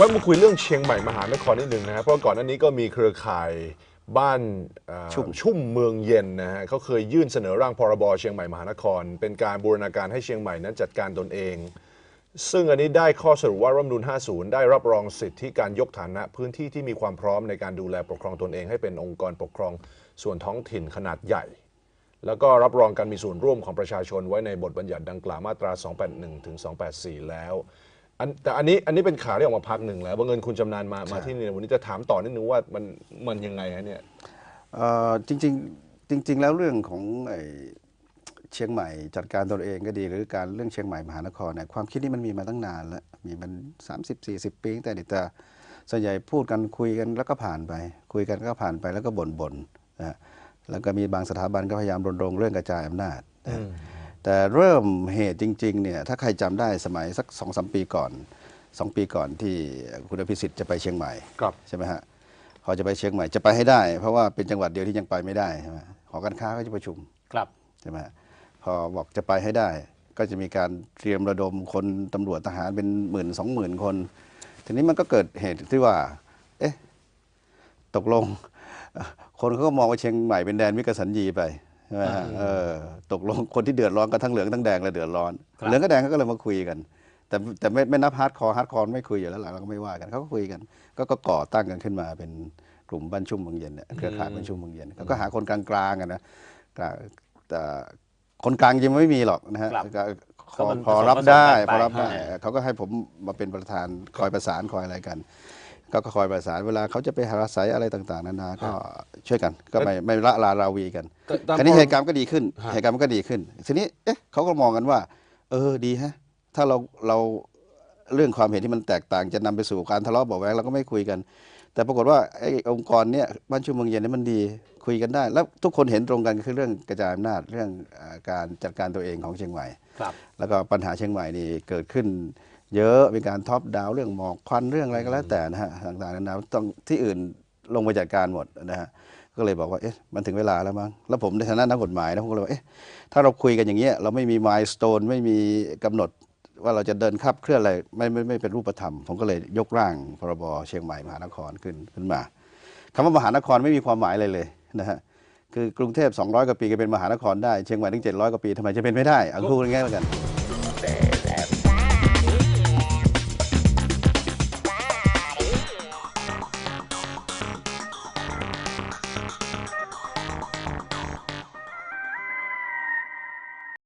ว่ามาคุยเรื่องเชียงใหม่มหานครนิดหนึ่งนะครับเพราะก่อนหน้านี้ก็มีเครือข่ายบ้านเอ่อชุ่มชุ่มเมืองเย็นนะฮะเขาเคยยื่นเสนอร่างพรบเชียงใหม่มหานคร เป็นการบูรณาการให้เชียงใหม่นั้นจัดการตนเอง ซึ่งอันนี้ได้ข้อสรุปว่ารัฐธรรมนูล50 ได้รับรองสิทธิการยกฐานะ พื้นที่ที่มีความพร้อมในการดูแลปกครองตนเอง ให้เป็นองค์กรปกครองส่วนท้องถิ่นขนาดใหญ่ แล้วก็รับรองการมีส่วนร่วมของประชาชนไว้ในบทบัญญัติดังกล่าวมาตรา 281 ถึง 284 แล้ว อันแต่อันนี้อันนี้เป็นข่าวที่ออกมาพักหนึ่งแล้วบังเอิญคุณจำนานมามาที่นี่วันนี้จะถามต่อนิดนึงว่ามันมันยังไงฮะเนี่ยเอ่อจริงๆจริง ๆ แล้วเรื่องของไอ้เชียงใหม่จัดการตนเองก็ดี หรือการเรื่องเชียงใหม่มหานครเนี่ยความคิดนี้มันมีมาตั้งนานแล้วมีมัน 30 40 ปีตั้งแต่เด็กแต่ส่วนใหญ่พูดกันคุยกันแล้วก็ผ่านไป คุยกันก็ผ่านไปแล้วก็บ่นๆนะฮะแล้วก็มีบางสถาบันก็พยายามรณรงค์เรื่องกระจายอำนาจนะฮะ แต่เริ่มเหตุจริงๆเนี่ยถ้าใครจำได้สมัยสักสองสมปีก่อนสองปีก่อนที่คุณอภิสิทธิ์จะไปเชียงใหม่ครับใช่ไหมฮะพอจะไปเชียงใหม่จะไปให้ได้ เพราะว่าเป็นจังหวัดเดียวที่ยังไปไม่ได้ใช่ไหมหอการค้าก็จะประชุมครับใช่ไหมฮะพอบอกจะไปให้ได้ ก็จะมีการเตรียมระดมคนตำรวจทหารเป็นหมื่นสองหมื่นคน ทีนี้มันก็เกิดเหตุที่ว่า เอ๊ะ ตกลง คนเขาก็มองว่าเชียงใหม่เป็นแดนมิกสันยีไป ใช่ไหมฮะเออตกลงคนที่เดือดร้อนก็ทั้งเหลืองทั้งแดงเลยเดือดร้อน ครับ เหลืองกับแดงเขาก็เลยมาคุยกัน แต่แต่ไม่ไม่นับฮาร์ดคอร์ฮาร์ดคอร์ไม่คุยอยู่แล้วหลังเราก็ไม่ว่ากันเขาก็คุยกันก็ก็ก่อตั้งกันขึ้นมาเป็นกลุ่มบ้านชุ่มเมืองเย็นเนี่ยเครือข่ายบ้านชุ่มเมืองเย็นเขาก็หาคนกลางๆกันนะกลางแต่คนกลางยังไม่มีหรอกนะฮะครับก็พก็อมันพอผสมรับผสมได้กันไปพอรับได้อ่าเขาก็ให้ผมมาเป็นประธานคอยประสานคอยอะไรกัน ก็ก็คอยประสานเวลาเขาจะไปหาอาศัยอะไรต่างๆนานาก็ช่วยกัน ก็ไม่ไม่ละลาราวีกันก็ตามคราวนี้พรเหตุการณ์ก็ดีขึ้นฮะเหตุการณ์มันก็ดีขึ้น ทีนี้เอ๊ะเขาก็มองกันว่า เออดีฮะ ถ้าเราเราเรื่องความเห็นที่มันแตกต่าง จะนำไปสู่การทะเลาะเบาะแวงเราก็ไม่คุยกัน แต่ปรากฏว่าไอ้องค์กรเนี้ยบ้านชุมเมืองเย็นเนี่ยมันดีคุยกันได้ แล้วทุกคนเห็นตรงกันคือเรื่องกระจายอำนาจเรื่องอาการจัดการตัวเองของเชียงใหม่ครับแล้วก็ปัญหาเชียงใหม่นี่เกิดขึ้น เยอะมีการท็อปดาวเรื่องหมอกควันเรื่องอะไรก็แล้วแต่นะฮะต่างๆนานาต้องที่อื่นลงไปจัดการหมดนะฮะก็เลยบอกว่าเอ๊ะมันถึงเวลาแล้วมั้งแล้วผมในฐานะนักกฎหมายนะผมก็เลยว่าเอ๊ะถ้าเราคุยกันอย่างเงี้ยเราไม่มีมายสเตนไม่มีกำหนดว่าเราจะเดินขับเคลื่อนอะไรไม่ไม่ไม่เป็นรูปธรรม ผมก็เลยยกร่างพรบเชียงใหม่มหานครขึ้นขึ้นมาคำว่ามหานครไม่มีความหมายอะไรเลยนะฮะคือกรุงเทพ200กว่าปีก็เป็นมหานครได้เชียงใหม่ถึง700กว่าปีทำไมจะเป็นไม่ได้เอาพูดง่ายๆแล้วกัน